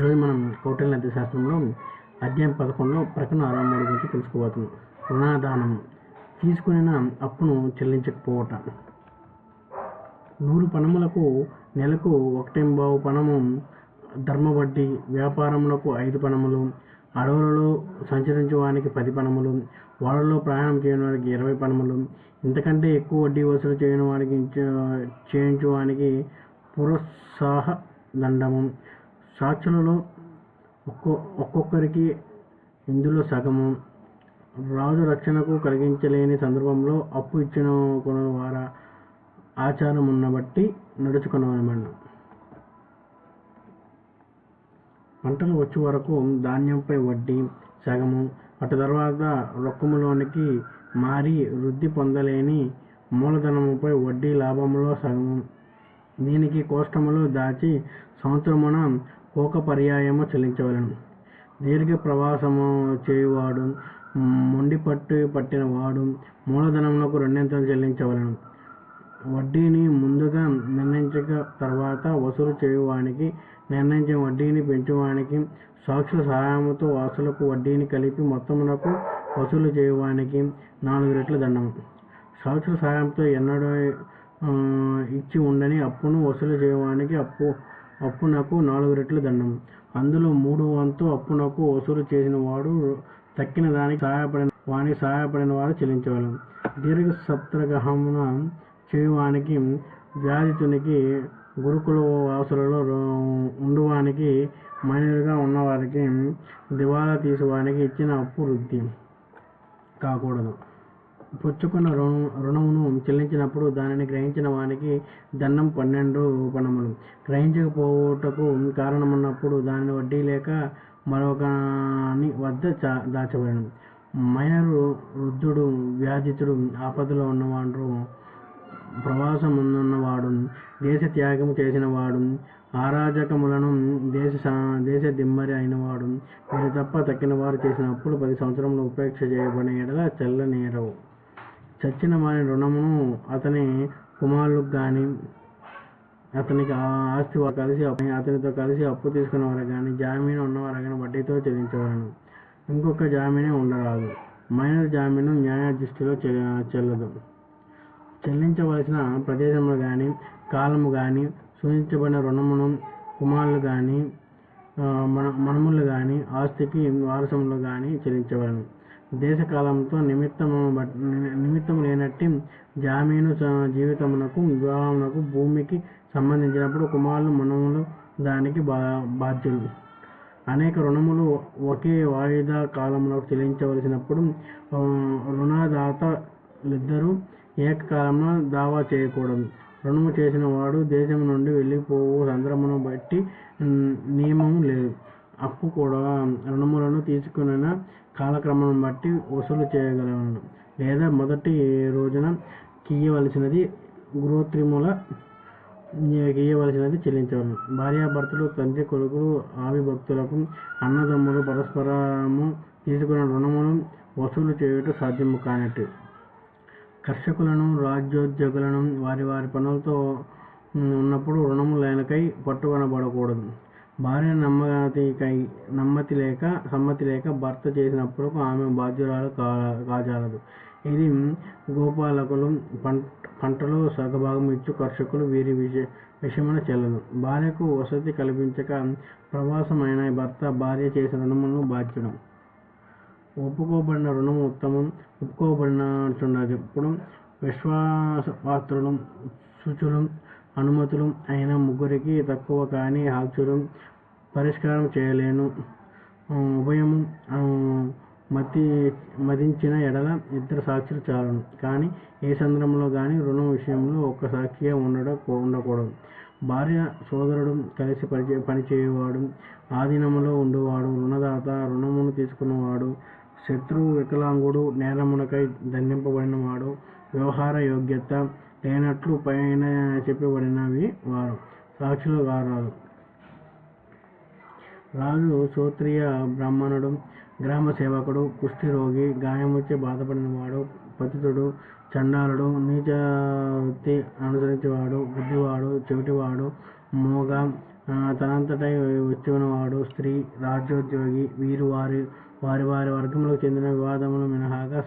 ఈరోజు మనం కౌటిల్య నది అధ్యాయం పదకొండులో ప్రకటన అరవై మూడు గురించి తెలుసుకోబోతున్నాం. రుణాదానం. తీసుకున్న అప్పును చెల్లించకపోవట. నూరు పణములకు నెలకు ఒకటెంబావు పణము ధర్మ వడ్డీ వ్యాపారములకు ఐదు పణములు అడవులలో సంచరించడానికి పది పణములు వాడలో ప్రయాణం చేయని వారికి ఇరవై పణములు ఇంతకంటే ఎక్కువ వడ్డీ వసూలు చేయని వారికి చేయించువానికి పురోత్సాహ దండము సాక్షులలో ఒక్కో ఒక్కొక్కరికి ఇందులో సగము రాజు రక్షణకు కలిగించలేని సందర్భంలో అప్పు ఇచ్చిన కొన వార ఆచారం ఉన్న బట్టి పంటలు వచ్చే వరకు ధాన్యంపై వడ్డీ సగము అటు తర్వాత రొక్కములోనికి మారి వృద్ధి పొందలేని మూలధనముపై వడ్డీ లాభములో సగము. దీనికి కోష్టములు దాచి సంవత్సరమున ఒక పర్యాయము చెల్లించవలను. దీర్ఘ ప్రవాసము చేయువాడు మొండి పట్టు పట్టిన వాడు మూలధనములకు రెండింతలు చెల్లించవలను. వడ్డీని ముందుగా నిర్ణయించక తర్వాత వసూలు చేయువానికి నిర్ణయించిన వడ్డీని పెంచువానికి సాక్షుల సహాయముతో వాసులకు వడ్డీని కలిపి మొత్తమునకు వసూలు చేయువానికి నాలుగు రెట్ల దండము. సాక్షుల సహాయంతో ఎన్నడూ ఇచ్చి ఉండని అప్పును వసూలు చేయడానికి అప్పు అప్పునకు నాలుగు రెట్లు దండం అందులో మూడు వంతు అప్పునకు వసూలు చేసిన వాడు తక్కిన దానికి సహాయపడిన వానికి సహాయపడిన వారు చెల్లించవలం దీర్ఘ సప్తగ్రహమున చేయువానికి వ్యాధితునికి గురుకుల వాసులలో ఉండువానికి మైనరుగా ఉన్నవారికి దివాలా తీసేవానికి ఇచ్చిన అప్పు వృద్ధి కాకూడదు. పుచ్చుకున్న రుణం రుణమును చెల్లించినప్పుడు దానిని గ్రహించిన వానికి దండం పన్నెండు పణములు గ్రహించకపోవుటకు కారణమన్నప్పుడు దానిని వడ్డీ లేక మరొకని వద్ద చా- దాచబడను. మైనరు వృద్ధుడు వ్యాధితుడు ఆపదలో ఉన్నవాడు ప్రవాసమున్నవాడు దేశ త్యాగం చేసినవాడు ఆరాజకములను దేశ దేశ దిమ్మరి అయినవాడు వీరు తప్ప తక్కిన వారు చేసినప్పుడు పది సంవత్సరంలో ఉపేక్ష చేయబడిన ఎడల చల్లనేరవు. చచ్చిన వారి రుణమును అతని కుమారులకు కానీ అతనికి ఆ ఆస్తి కలిసి అతనితో కలిసి అప్పు తీసుకున్నవారు కానీ జామీను ఉన్నవారు కానీ వడ్డీతో చెల్లించవలను. ఇంకొక జామీనే ఉండరాదు. మైనర్ జామీను న్యాయ దృష్టిలో చె- చెల్లదు. చెల్లించవలసిన ప్రదేశంలో కానీ కాలము కానీ సూచించబడిన రుణమును కుమారులు కానీ మన మనములు కానీ ఆస్తికి వారసములు కానీ చెల్లించవలను. దేశకాలంతో నిమిత్తము బట్- నిమిత్తము లేనట్టి జామీను జీవితమునకు వివాహమునకు భూమికి సంబంధించినప్పుడు కుమారులు మనములు దానికి బా బాధ్యులు. అనేక రుణములు ఒకే వాయిదా కాలంలో చెల్లించవలసినప్పుడు రుణదాతలిద్దరూ ఏకకాలంలో దావా చేయకూడదు. రుణము చేసిన వాడు దేశం నుండి వెళ్ళిపోవు సందర్భమును బట్టి నియమం లేదు. అప్పు కూడా రుణములను తీసుకున్న కాలక్రమం బట్టి వసూలు చేయగలను. లేదా మొదటి రోజున గీయవలసినది గృహత్రిముల గీయవలసినది చెల్లించవలను భార్యాభర్తలు తండ్రి కొడుకులు ఆవి భక్తులకు అన్నదమ్ములు పరస్పరము తీసుకున్న రుణమును వసూలు చేయుట సాధ్యము కానట్టు. కర్షకులను రాజ్యోద్యోగులను వారి వారి పనులతో ఉన్నప్పుడు రుణము లేనకై పట్టుకొనబడకూడదు. భార్య నమ్మతికై నమ్మతి లేక సమ్మతి లేక భర్త చేసినప్పుడు ఆమె బాధ్యురాలు కా కాజాలదు. ఇది గోపాలకులు పంట పంటలో సగభాగం ఇచ్చు కర్షకులు వీరి విషయ విషయమున చెల్లదు. భార్యకు వసతి కల్పించక ప్రవాసమైన భర్త భార్య చేసిన రుణమును బాధ్యుడు. ఒప్పుకోబడిన రుణం ఉత్తమం ఒప్పుకోబడినట్టున్నది ఇప్పుడు విశ్వాసపాత్రులు శుచులు అనుమతులు అయిన ముగ్గురికి తక్కువ కాని హాక్యులు పరిష్కారం చేయలేను. ఉభయము మతి మదించిన ఎడల ఇద్దరు సాక్షులు చాలును. కానీ ఏ సందర్భంలో కానీ రుణం విషయంలో ఒక్క సాక్షిగా ఉండడం ఉండకూడదు. భార్య సోదరుడు కలిసి పనిచే పనిచేయవాడు ఆధీనంలో ఉండేవాడు రుణదాత రుణమును తీసుకున్నవాడు శత్రువు వికలాంగుడు నేరమునకై దండింపబడినవాడు వ్యవహార యోగ్యత లేనట్లు పైన చెప్పబడినవి వారు. సాక్షులు కారాదు రాజు. సోత్రియ బ్రాహ్మణుడు గ్రామ సేవకుడు కుష్ఠి రోగి గాయముచే బాధపడినవాడు పతితుడు చండాలుడు నీచ వృత్తి అనుసరించేవాడు బుద్ధివాడు చెవిటివాడు మూగ తనంతటై వచ్చినవాడు స్త్రీ రాజ్యోద్యోగి వీరు వారి వారి వారి వర్గంలో చెందిన వివాదములు మినహాగా